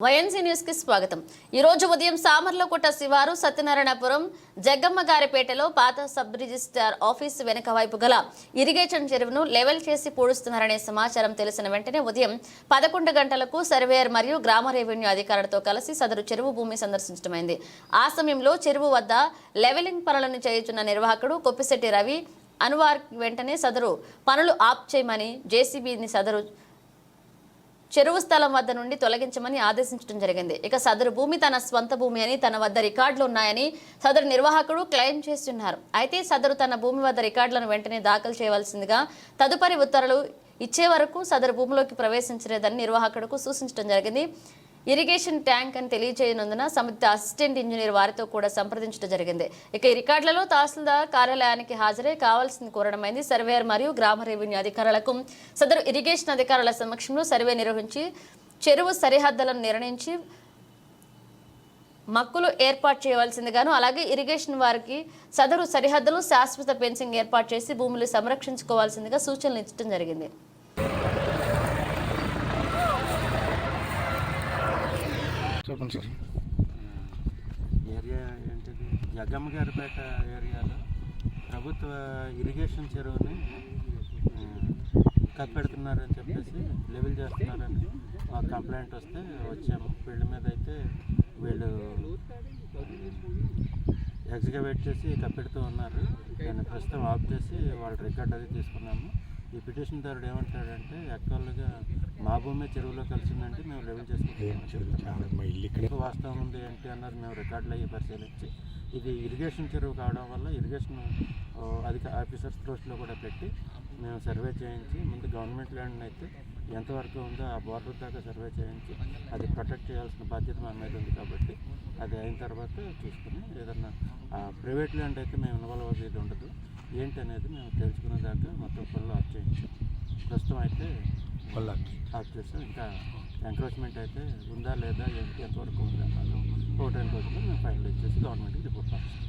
YNC న్యూస్కి స్వాగతం. ఈ రోజు ఉదయం సామర్లకోట శివారు సత్యనారాయణపురం జగ్గమ్మ గారిపేటలో పాత సబ్ రిజిస్ట్రార్ ఆఫీసు వెనుక వైపు గల ఇరిగేషన్ చెరువును లెవెల్ చేసి పూడుస్తున్నారనే సమాచారం తెలిసిన వెంటనే ఉదయం పదకొండు గంటలకు సర్వేయర్ మరియు గ్రామ రెవెన్యూ అధికారులతో కలిసి సదరు చెరువు భూమి సందర్శించడమైంది ఆ సమయంలో చెరువు వద్ద లెవెలింగ్ పనులను చేయుచున్న నిర్వాహకుడు కొప్పిశెట్టి రవి అనువార్ వెంటనే సదరు పనులు ఆప్ చేయమని జేసీబీని సదరు చెరువు స్థలం వద్ద నుండి తొలగించమని ఆదేశించడం జరిగింది. ఇక సదరు భూమి తన స్వంత భూమి అని తన వద్ద రికార్డులు ఉన్నాయని సదరు నిర్వాహకుడు క్లెయిమ్ చేస్తున్నారు. అయితే సదరు తన భూమి వద్ద రికార్డులను వెంటనే దాఖలు చేయవలసిందిగా తదుపరి ఉత్తర్వులు ఇచ్చే వరకు సదరు భూమిలోకి ప్రవేశించలేదని నిర్వాహకుడుకు సూచించడం జరిగింది. ఇరిగేషన్ ట్యాంక్ అని తెలియజేయనందున సంబంధిత అసిస్టెంట్ ఇంజనీర్ వారితో కూడా సంప్రదించడం జరిగింది. ఇక ఈ రికార్డులలో తహసీల్దార్ కార్యాలయానికి హాజరై కావాల్సింది కోరడమైంది. సర్వేయర్ మరియు గ్రామ రెవెన్యూ అధికారులకు సదరు ఇరిగేషన్ అధికారుల సమక్షంలో సర్వే నిర్వహించి చెరువు సరిహద్దులను నిర్ణయించి మక్కులు ఏర్పాటు చేయవలసిందిగాను అలాగే ఇరిగేషన్ వారికి సదరు సరిహద్దులు శాశ్వత పెన్సింగ్ ఏర్పాటు చేసి భూములు సంరక్షించుకోవాల్సిందిగా సూచనలు ఇచ్చడం జరిగింది. చెప్పండి సార్. ఏరియా ఏంటిది? జగ్గమ్మ గారిపేట ఏరియాలో ప్రభుత్వ ఇరిగేషన్ చెరువుని కప్పెడుతున్నారని చెప్పేసి లెవెల్ చేస్తున్నారని మాకు కంప్లైంట్ వస్తే వచ్చాము. ఫీల్డ్ మీద అయితే వీళ్ళు ఎగ్జిక్యూట్ చేసి కప్పెడుతూ ఉన్నారు. దాన్ని ప్రస్తుతం ఆఫ్ చేసి వాళ్ళ రికార్డ్ అది తీసుకున్నాము. ఈ పిటిషన్దారుడు ఏమంటాడంటే యాక్చువల్గా మా భూమి చెరువులో కలిసిందంటే మేము చెరువు? చేసుకుంటాం వాస్తవం ఉంది ఏంటి అన్నది మేము రికార్డులు అయ్యి పరిశీలించి. ఇది ఇరిగేషన్ చెరువు కావడం వల్ల ఇరిగేషన్ అధిక ఆఫీసర్స్ దృష్టిలో కూడా పెట్టి మేము సర్వే చేయించి ముందు గవర్నమెంట్ ల్యాండ్ అయితే ఎంతవరకు ఉందో ఆ బోర్డర్ దాకా సర్వే చేయించి అది ప్రొటెక్ట్ చేయాల్సిన బాధ్యత మా మీద ఉంది కాబట్టి అది అయిన తర్వాత చూసుకుని ఏదన్నా ప్రైవేట్ ల్యాండ్ అయితే మేము ఇన్వాల్వ్ అయ్యేది ఉండదు. ఏంటి అనేది మేము తెలుసుకునే దాకా మొత్తం ఫుల్ ఆఫ్ చేయించాం. ప్రస్తుతం అయితే వల్ల ఆఫ్ చేస్తాం. ఇంకా ఎంక్రోచ్మెంట్ అయితే ఉందా లేదా ఎంత- ఎంతవరకు ఉందా ఒకటి ఎంక్రోచ్మెంట్ మేము ఫైనల్ ఇచ్చేసి గవర్నమెంట్కి రిపోర్ట్ పంపిస్తాం.